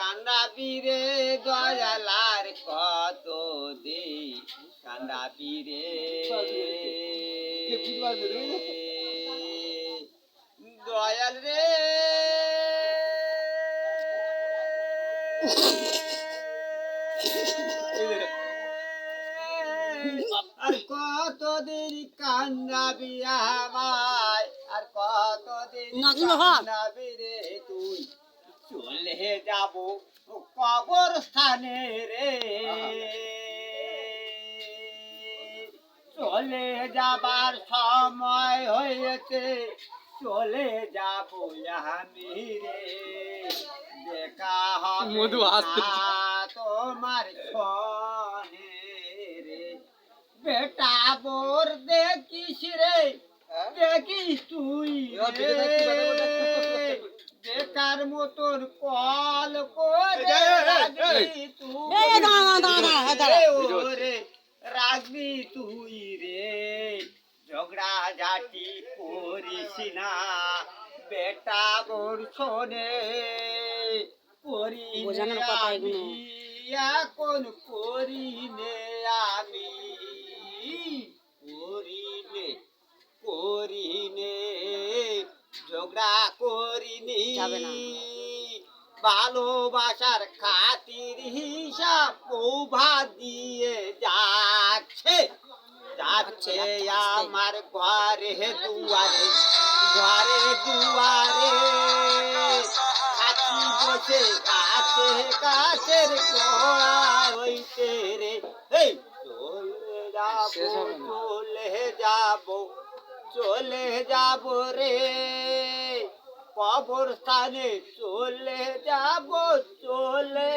কান্দাবি রে দয়ালার কত দে কান্দাবি রে দয়াল রে। আর কত দিন কান্দাবি আমায় আর কত দিন কান্দাবি রে তুই। চলে যাব কবর স্থানে রে। চলে যাবার সময় হয়েছে চলে যাব আমি রে। দেখা হবে তোমার রে। বেটা বোর দেখিস রে দেখিস তুই রে। মতন কল করে রাখবি তুই। রে, রাখবি তুই রে। ঝগড়া ঝাটি করিস না। বেটা বোর শোনে করি বোঝানোর কথা এগুলো। এখন করি নে আমি। করি নে করি নে ঝগড়া করিনি। ভালোবাসার খাতির হিসাব পৌভা দিয়ে যাচ্ছে। যাচ্ছে আস্তে। আমার ঘরে দুয়ারে ঘরে দুয়ারে। কাছি বসে কাছে কাছের হইতে রে। এই চলে যাব। চলে যাব চলে যাব রে। কবর স্থানে চলে যাব চলে